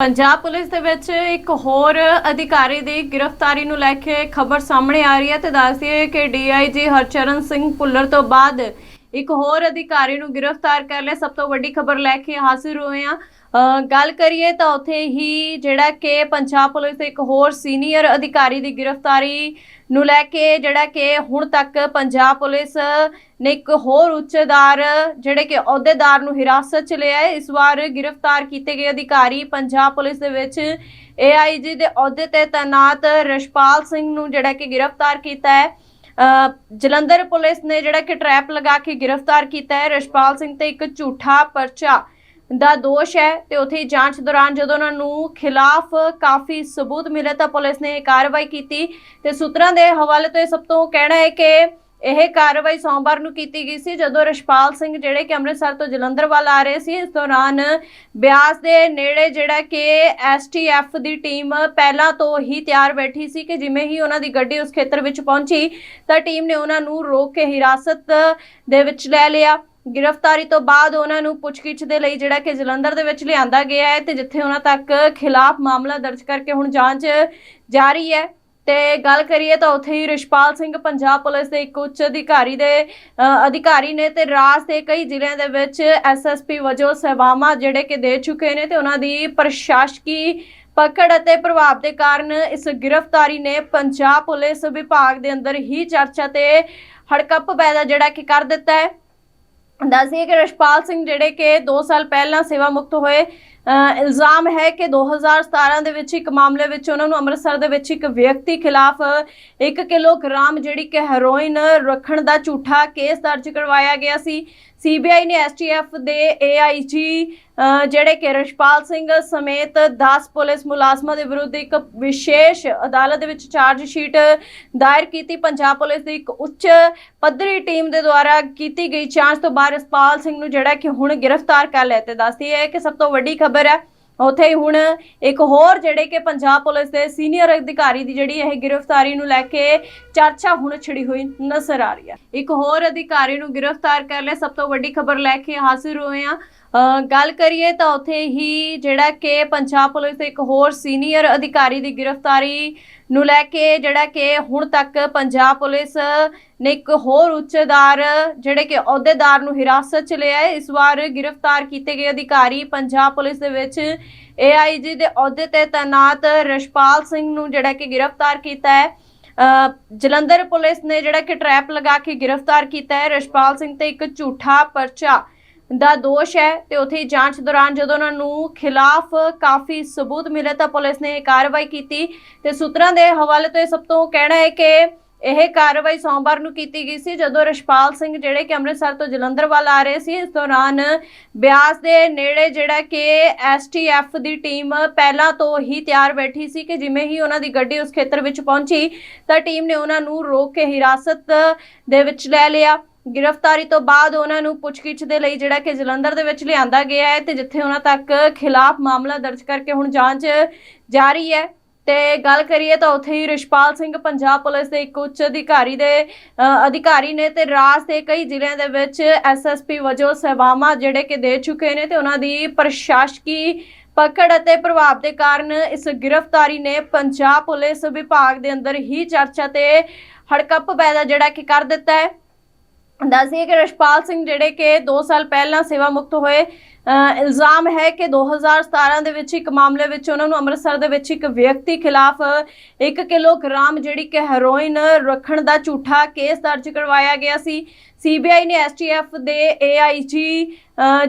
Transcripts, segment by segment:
Punjab police ਦੇ ਵਿੱਚ ਇੱਕ ਹੋਰ ਅਧਿਕਾਰੀ ਦੀ ਗ੍ਰਿਫਤਾਰੀ ਨੂੰ ਲੈ ਕੇ ਖਬਰ ਸਾਹਮਣੇ ਆ ਰਹੀ ਹੈ ਤੇ ਦੱਸਦੀ ਹੈ ਕਿ ਡੀਆਈਜੀ ਹਰਚਰਨ ਸਿੰਘ ਭੁੱਲਰ ਤੋਂ ਬਾਅਦ ਇੱਕ ਹੋਰ ਅਧਿਕਾਰੀ ਨੂੰ ਗ੍ਰਿਫਤਾਰ ਕਰ ਲਿਆ। ਸਭ ਤੋਂ ਵੱਡੀ ਖਬਰ ਲੈ ਕੇ ਹਾਜ਼ਰ ਹੋਏ ਆ ਗੱਲ ਕਰੀਏ ਤਾਂ ਉੱਥੇ ਹੀ ਜਿਹੜਾ ਕਿ ਪੰਜਾਬ ਪੁਲਿਸ ਦੇ ਇੱਕ ਹੋਰ ਸੀਨੀਅਰ ਅਧਿਕਾਰੀ ਦੀ ਗ੍ਰਿਫਤਾਰੀ ਨੂੰ ਲੈ ਕੇ ਜਿਹੜਾ ਕਿ ਹੁਣ ਤੱਕ ਪੰਜਾਬ ਪੁਲਿਸ ਨੇ ਇੱਕ ਹੋਰ ਉੱਚੇਦਾਰ ਜਿਹੜੇ ਕਿ ਅਹੁਦੇਦਾਰ ਨੂੰ ਹਿਰਾਸਤ 'ਚ ਲਿਆ ਹੈ। ਇਸ ਵਾਰ ਗ੍ਰਿਫਤਾਰ ਕੀਤੇ ਗਏ ਅਧਿਕਾਰੀ ਪੰਜਾਬ ਪੁਲਿਸ ਦੇ ਵਿੱਚ ਏਆਈਜੀ ਦੇ ਅਹੁਦੇ ਤੇ ਤਾਇਨਾਤ ਰਸ਼ਪਾਲ ਸਿੰਘ ਨੂੰ ਜਿਹੜਾ ਕਿ ਗ੍ਰਿਫਤਾਰ ਕੀਤਾ ਹੈ। ਜਲੰਧਰ ਪੁਲਿਸ ਨੇ ਜਿਹੜਾ ਕਿ ਟਰੈਪ ਲਗਾ ਕੇ ਗ੍ਰਿਫਤਾਰ ਕੀਤਾ ਹੈ। ਰਸ਼ਪਾਲ ਸਿੰਘ ਤੇ ਇੱਕ ਝੂਠਾ ਪਰਚਾ ਦਾ ਦੋਸ਼ ਹੈ ਤੇ ਉਥੇ ਜਾਂਚ ਦੌਰਾਨ ਜਦੋਂ ਉਹਨਾਂ ਨੂੰ ਖਿਲਾਫ ਕਾਫੀ ਸਬੂਤ ਮਿਲੇ ਤਾਂ ਪੁਲਿਸ ਨੇ ਇਹ ਕਾਰਵਾਈ ਕੀਤੀ ਤੇ ਸੂਤਰਾਂ ਦੇ ਹਵਾਲੇ ਤੋਂ ਇਹ ਸਭ ਤੋਂ ਕਹਿਣਾ ਹੈ ਕਿ ਇਹ ਕਾਰਵਾਈ ਸੋਮਵਾਰ ਨੂੰ ਕੀਤੀ ਗਈ ਸੀ ਜਦੋਂ ਰਸ਼ਪਾਲ ਸਿੰਘ ਜਿਹੜੇ ਕਿ ਅੰਮ੍ਰਿਤਸਰ ਤੋਂ ਜਲੰਧਰ ਵੱਲ ਆ ਰਹੇ ਸੀ, ਇਸ ਦੌਰਾਨ ਬਿਆਸ ਦੇ ਨੇੜੇ ਜਿਹੜਾ ਕਿ ਐਸਟੀਐਫ ਦੀ ਟੀਮ ਪਹਿਲਾਂ ਤੋਂ ਹੀ ਤਿਆਰ ਬੈਠੀ ਸੀ ਕਿ ਜਿਵੇਂ ਹੀ ਉਹਨਾਂ ਦੀ ਗੱਡੀ ਉਸ ਖੇਤਰ ਵਿੱਚ ਪਹੁੰਚੀ ਤਾਂ ਟੀਮ ਨੇ ਉਹਨਾਂ ਨੂੰ ਰੋਕ ਕੇ ਹਿਰਾਸਤ ਦੇ ਵਿੱਚ ਲੈ ਲਿਆ। ਗ੍ਰਿਫਤਾਰੀ ਤੋਂ ਬਾਅਦ ਉਹਨਾਂ ਨੂੰ ਪੁੱਛਗਿੱਛ ਦੇ ਲਈ ਜਿਹੜਾ ਕਿ ਜਲੰਧਰ ਦੇ ਵਿੱਚ ਲਿਆਂਦਾ ਗਿਆ ਹੈ ਤੇ ਜਿੱਥੇ ਉਹਨਾਂ ਤੱਕ ਖਿਲਾਫ ਮਾਮਲਾ ਦਰਜ ਕਰਕੇ ਹੁਣ ਜਾਂਚ ਜਾਰੀ ਹੈ। ਤੇ ਗੱਲ ਕਰੀਏ ਤਾਂ ਉੱਥੇ ਹੀ ਰਿਸ਼ਪਾਲ ਸਿੰਘ ਪੰਜਾਬ ਪੁਲਿਸ ਦੇ ਇੱਕ ਉੱਚ ਅਧਿਕਾਰੀ ਦੇ ਅਧਿਕਾਰੀ ਨੇ ਤੇ ਰਾਜ ਦੇ ਕਈ ਜ਼ਿਲ੍ਹਿਆਂ ਦੇ ਵਿੱਚ ਐਸਐਸਪੀ ਵਜੋਂ ਸੇਵਾਵਾਂ ਜਿਹੜੇ ਕਿ ਦੇ ਚੁੱਕੇ ਨੇ ਤੇ ਉਹਨਾਂ ਦੀ ਪ੍ਰਸ਼ਾਸਕੀ ਪਕੜ ਅਤੇ ਪ੍ਰਭਾਵ ਦੇ ਕਾਰਨ ਇਸ ਗ੍ਰਿਫਤਾਰੀ ਨੇ ਪੰਜਾਬ ਪੁਲਿਸ ਵਿਭਾਗ ਦੇ ਅੰਦਰ ਹੀ ਚਰਚਾ ਤੇ ਹੜਕੰਪ ਪੈਦਾ ਜਿਹੜਾ ਕਿ ਕਰ ਦਿੱਤਾ ਹੈ। ਦੱਸਦੀਏ ਕਿ ਰਸ਼ਪਾਲ ਸਿੰਘ ਜਿਹੜੇ ਕਿ 2 ਸਾਲ ਪਹਿਲਾਂ ਸੇਵਾ ਮੁਕਤ ਹੋਏ ਅ, ਇਲਜ਼ਾਮ ਹੈ ਕਿ 2017 ਦੇ ਵਿੱਚ ਇੱਕ ਮਾਮਲੇ ਵਿੱਚ ਉਹਨਾਂ ਨੂੰ ਅੰਮ੍ਰਿਤਸਰ ਦੇ ਵਿੱਚ ਇੱਕ ਵਿਅਕਤੀ ਖਿਲਾਫ 1 ਕਿਲੋਗ੍ਰਾਮ ਜਿਹੜੀ ਕਿ ਹੈਰੋਇਨ ਰੱਖਣ ਦਾ ਝੂਠਾ ਕੇਸ ਦਰਜ ਕਰਵਾਇਆ ਗਿਆ ਸੀ। ਸੀਬੀਆਈ ਨੇ ਐਸਟੀਐਫ ਦੇ ਏਆਈਜੀ ਜਿਹੜੇ ਕਿ ਰਸ਼ਪਾਲ ਸਿੰਘ ਸਮੇਤ 10 ਪੁਲਿਸ ਮੁਲਾਜ਼ਮਾਂ ਦੇ ਵਿਰੁੱਧ ਇੱਕ ਵਿਸ਼ੇਸ਼ ਅਦਾਲਤ ਦੇ ਵਿੱਚ ਚਾਰਜ ਸ਼ੀਟ ਦਾਇਰ ਕੀਤੀ। ਪੰਜਾਬ ਪੁਲਿਸ ਦੀ ਇੱਕ ਉੱਚ ਪੱਧਰੀ ਟੀਮ ਦੇ ਦੁਆਰਾ ਕੀਤੀ ਗਈ ਜਾਂਚ ਤੋਂ ਬਾਅਦ ਰਸਪਾਲ ਸਿੰਘ ਨੂੰ ਜਿਹੜਾ ਕਿ ਹੁਣ ਗ੍ਰਿਫਤਾਰ ਕਰ ਲਿਆ ਤੇ ਦੱਸਦੀ ਹੈ ਕਿ ਸਭ ਤੋਂ ਵੱਡੀ ਖਬਰ ਹੈ, ਉੱਥੇ ਹੀ ਹੁਣ ਇੱਕ ਹੋਰ ਜਿਹੜੇ ਕਿ ਪੰਜਾਬ ਪੁਲਿਸ ਦੇ ਸੀਨੀਅਰ ਅਧਿਕਾਰੀ ਦੀ ਜਿਹੜੀ ਇਹ ਗ੍ਰਿਫਤਾਰੀ ਨੂੰ ਲੈ ਕੇ ਚਰਚਾ ਹੁਣ ਛਿੜੀ ਹੋਈ ਨਜ਼ਰ ਆ ਰਹੀ ਹੈ। ਇੱਕ ਹੋਰ ਅਧਿਕਾਰੀ ਨੂੰ ਗ੍ਰਿਫਤਾਰ ਕਰ ਲਿਆ। ਸਭ ਤੋਂ ਵੱਡੀ ਖਬਰ ਲੈ ਕੇ ਹਾਜ਼ਰ ਹੋਏ ਆ ਗੱਲ ਕਰੀਏ ਤਾਂ ਉੱਥੇ ਹੀ ਜਿਹੜਾ ਕਿ ਪੰਜਾਬ ਪੁਲਿਸ ਦੇ ਇੱਕ ਹੋਰ ਸੀਨੀਅਰ ਅਧਿਕਾਰੀ ਦੀ ਗ੍ਰਿਫਤਾਰੀ ਨੂੰ ਲੈ ਕੇ ਜਿਹੜਾ ਕਿ ਹੁਣ ਤੱਕ ਪੰਜਾਬ ਪੁਲਿਸ ਨੇ ਇੱਕ ਹੋਰ ਉੱਚੇਦਾਰ ਜਿਹੜੇ ਕਿ ਅਹੁਦੇਦਾਰ ਨੂੰ ਹਿਰਾਸਤ 'ਚ ਲਿਆ ਹੈ। ਇਸ ਵਾਰ ਗ੍ਰਿਫਤਾਰ ਕੀਤੇ ਗਏ ਅਧਿਕਾਰੀ ਪੰਜਾਬ ਪੁਲਿਸ ਦੇ ਵਿੱਚ ਏਆਈਜੀ ਦੇ ਅਹੁਦੇ ਤੇ ਤਾਇਨਾਤ ਰਸ਼ਪਾਲ ਸਿੰਘ ਨੂੰ ਜਿਹੜਾ ਕਿ ਗ੍ਰਿਫਤਾਰ ਕੀਤਾ ਹੈ। ਜਲੰਧਰ ਪੁਲਿਸ ਨੇ ਜਿਹੜਾ ਕਿ ਟਰੈਪ ਲਗਾ ਕੇ ਗ੍ਰਿਫਤਾਰ ਕੀਤਾ ਹੈ। ਰਸ਼ਪਾਲ ਸਿੰਘ ਤੇ ਇੱਕ ਝੂਠਾ ਪਰਚਾ ਦਾ ਦੋਸ਼ ਹੈ ਤੇ ਉਥੇ ਜਾਂਚ ਦੌਰਾਨ ਜਦੋਂ ਉਹਨਾਂ ਨੂੰ ਖਿਲਾਫ ਕਾਫੀ ਸਬੂਤ ਮਿਲੇ ਤਾਂ ਪੁਲਿਸ ਨੇ ਇਹ ਕਾਰਵਾਈ ਕੀਤੀ ਤੇ ਸੂਤਰਾਂ ਦੇ ਹਵਾਲੇ ਤੋਂ ਇਹ ਸਭ ਤੋਂ ਕਹਿਣਾ ਹੈ ਕਿ ਇਹ ਕਾਰਵਾਈ ਸੋਮਵਾਰ ਨੂੰ ਕੀਤੀ ਗਈ ਸੀ ਜਦੋਂ ਰਸ਼ਪਾਲ ਸਿੰਘ ਜਿਹੜੇ ਕਿ ਅੰਮ੍ਰਿਤਸਰ ਤੋਂ ਜਲੰਧਰ ਵੱਲ ਆ ਰਹੇ ਸੀ, ਇਸ ਦੌਰਾਨ ਬਿਆਸ ਦੇ ਨੇੜੇ ਜਿਹੜਾ ਕਿ ਐਸਟੀਐਫ ਦੀ ਟੀਮ ਪਹਿਲਾਂ ਤੋਂ ਹੀ ਤਿਆਰ ਬੈਠੀ ਸੀ ਕਿ ਜਿਵੇਂ ਹੀ ਉਹਨਾਂ ਦੀ ਗੱਡੀ ਉਸ ਖੇਤਰ ਵਿੱਚ ਪਹੁੰਚੀ ਤਾਂ ਟੀਮ ਨੇ ਉਹਨਾਂ ਨੂੰ ਰੋਕ ਕੇ ਹਿਰਾਸਤ ਦੇ ਵਿੱਚ ਲੈ ਲਿਆ। ਗ੍ਰਿਫਤਾਰੀ ਤੋਂ ਬਾਅਦ ਉਹਨਾਂ ਨੂੰ ਪੁੱਛਗਿੱਛ ਦੇ ਲਈ ਜਿਹੜਾ ਕਿ ਜਲੰਧਰ ਦੇ ਵਿੱਚ ਲਿਆਂਦਾ ਗਿਆ ਹੈ ਤੇ ਜਿੱਥੇ ਉਹਨਾਂ ਤੱਕ ਖਿਲਾਫ ਮਾਮਲਾ ਦਰਜ ਕਰਕੇ ਹੁਣ ਜਾਂਚ ਜਾਰੀ ਹੈ। ਤੇ ਗੱਲ ਕਰੀਏ ਤਾਂ ਉੱਥੇ ਹੀ ਰਿਸ਼ਪਾਲ ਸਿੰਘ ਪੰਜਾਬ ਪੁਲਿਸ ਦੇ ਇੱਕ ਉੱਚ ਅਧਿਕਾਰੀ ਦੇ ਅਧਿਕਾਰੀ ਨੇ ਤੇ ਰਾਜ ਦੇ ਕਈ ਜ਼ਿਲ੍ਹਿਆਂ ਦੇ ਵਿੱਚ ਐਸਐਸਪੀ ਵਜੋਂ ਸੇਵਾਵਾਂ ਜਿਹੜੇ ਕਿ ਦੇ ਚੁੱਕੇ ਨੇ ਤੇ ਉਹਨਾਂ ਦੀ ਪ੍ਰਸ਼ਾਸਕੀ ਪਕੜ ਅਤੇ ਪ੍ਰਭਾਵ ਦੇ ਕਾਰਨ ਇਸ ਗ੍ਰਿਫਤਾਰੀ ਨੇ ਪੰਜਾਬ ਪੁਲਿਸ ਵਿਭਾਗ ਦੇ ਅੰਦਰ ਹੀ ਚਰਚਾ ਤੇ ਹੜਕੰਪ ਪੈਦਾ ਜਿਹੜਾ ਕਿ ਕਰ ਦਿੱਤਾ ਹੈ। ਦੱਸਦੀਏ ਕਿ ਰਸ਼ਪਾਲ ਸਿੰਘ ਜਿਹੜੇ ਕਿ 2 ਸਾਲ ਪਹਿਲਾਂ ਸੇਵਾ ਮੁਕਤ ਹੋਏ ਇਲਜ਼ਾਮ ਹੈ ਕਿ 2017 ਦੇ ਵਿੱਚ ਇੱਕ ਮਾਮਲੇ ਵਿੱਚ ਉਹਨਾਂ ਨੂੰ ਅੰਮ੍ਰਿਤਸਰ ਦੇ ਵਿੱਚ ਇੱਕ ਵਿਅਕਤੀ ਖਿਲਾਫ 1 ਕਿਲੋਗ੍ਰਾਮ ਜਿਹੜੀ ਕਿ ਹੈਰੋਇਨ ਰੱਖਣ ਦਾ ਝੂਠਾ ਕੇਸ ਦਰਜ ਕਰਵਾਇਆ ਗਿਆ ਸੀ। ਸੀਬੀਆਈ ਨੇ ਐਸਟੀਐਫ ਦੇ ਏਆਈਜੀ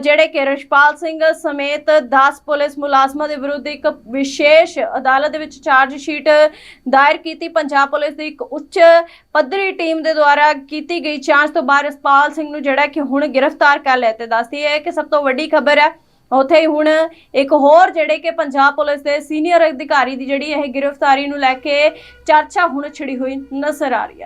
ਜਿਹੜੇ ਕਿ ਰਸ਼ਪਾਲ ਸਿੰਘ ਸਮੇਤ 10 ਪੁਲਿਸ ਮੁਲਾਜ਼ਮਾਂ ਦੇ ਵਿਰੁੱਧ ਇੱਕ ਵਿਸ਼ੇਸ਼ ਅਦਾਲਤ ਦੇ ਵਿੱਚ ਚਾਰਜ ਸ਼ੀਟ ਦਾਇਰ ਕੀਤੀ। ਪੰਜਾਬ ਪੁਲਿਸ ਦੀ ਇੱਕ ਉੱਚ ਪੱਧਰੀ ਟੀਮ ਦੇ ਦੁਆਰਾ ਕੀਤੀ ਗਈ ਜਾਂਚ ਤੋਂ ਬਾਅਦ ਰਸਪਾਲ ਸਿੰਘ ਨੂੰ ਜਿਹੜਾ ਕਿ ਹੁਣ ਗ੍ਰਿਫਤਾਰ ਕਰ ਲਿਆ ਤੇ ਦੱਸਦੀ ਹੈ ਕਿ ਸਭ ਤੋਂ ਵੱਡੀ ਖਬਰ ਖਬਰ ਹੈ ਉੱਥੇ ਹੀ ਹੁਣ ਇੱਕ ਹੋਰ ਜਿਹੜੇ ਕਿ ਪੰਜਾਬ ਪੁਲਿਸ ਦੇ ਸੀਨੀਅਰ ਅਧਿਕਾਰੀ ਦੀ ਜਿਹੜੀ ਇਹ ਗ੍ਰਿਫਤਾਰੀ ਨੂੰ ਲੈ ਕੇ ਚਰਚਾ ਹੁਣ ਛਿੜੀ ਹੋਈ ਨਜ਼ਰ ਆ ਰਹੀ ਹੈ।